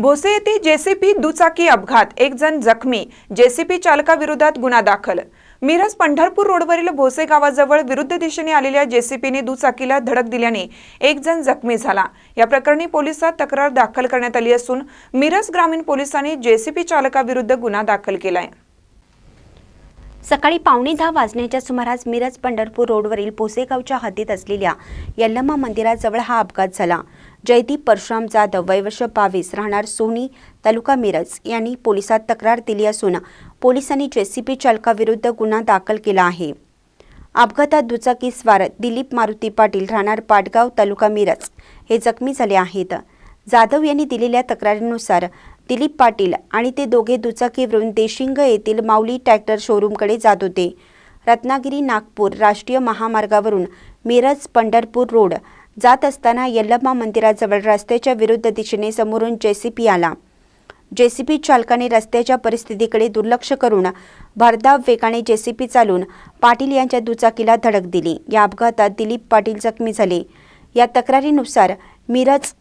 भोसे येथे जेसीपी दुचाकी अपघात एक जण जखमी जेसीपी चालकाविरोधात गुन्हा दाखल. मिरज पंढरपूर रोडवरील भोसे गावाजवळ विरुद्ध दिशेने आलेल्या जेसीपीने दुचाकीला धडक दिल्याने एक जण जखमी झाला. या प्रकरणी पोलिसात तक्रार दाखल करण्यात आली असून मिरज ग्रामीण पोलिसांनी जेसीपी चालकाविरुद्ध गुन्हा दाखल केलाय. सकाळी पावणे दहा वाजण्याच्या सुमारास मिरज पंढरपूर रोडवरील पोसेगावच्या हद्दीत असलेल्या यल्लम्मा मंदिराजवळ हा अपघात झाला. जयदीप परशुराम जाधव वयवर्ष बावीस राहणार सोनी तालुका मिरज यांनी पोलिसात तक्रार दिली असून पोलिसांनी जेसीपी चालकाविरुद्ध गुन्हा दाखल केला आहे. अपघातात दुचाकी स्वार दिलीप मारुती पाटील राहणार पाटगाव तालुका मिरज हे जखमी झाले आहेत. जाधव यांनी दिलेल्या तक्रारीनुसार दिलीप पाटील आणि ते दोघे दुचाकीवरून देशिंग येथील माऊली ट्रॅक्टर शोरूमकडे जात होते. रत्नागिरी नागपूर राष्ट्रीय महामार्गावरून मिरज पंढरपूर रोड जात असताना यल्लम्मा मंदिराजवळ रस्त्याच्या विरुद्ध दिशेने समोरून जेसीपी आला. जेसीपी चालकाने रस्त्याच्या परिस्थितीकडे दुर्लक्ष करून भरधाव वेगाने जेसीपी चालून पाटील यांच्या दुचाकीला धडक दिली. या अपघातात दिलीप पाटील जखमी झाले. या तक्रारीनुसार मिरज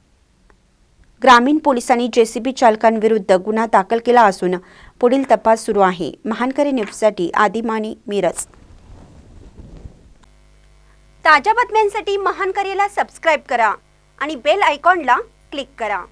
ग्रामीण पोलिसांनी जेसीबी चालकांविरुद्ध गुन्हा दाखल केला असून पुढील तपास सुरू आहे. महानकरी न्यूजसाठी आदिमानी मिरज. ताज्या बातम्यांसाठी महानकरीला सबस्क्राईब करा आणि बेल आयकॉनला क्लिक करा.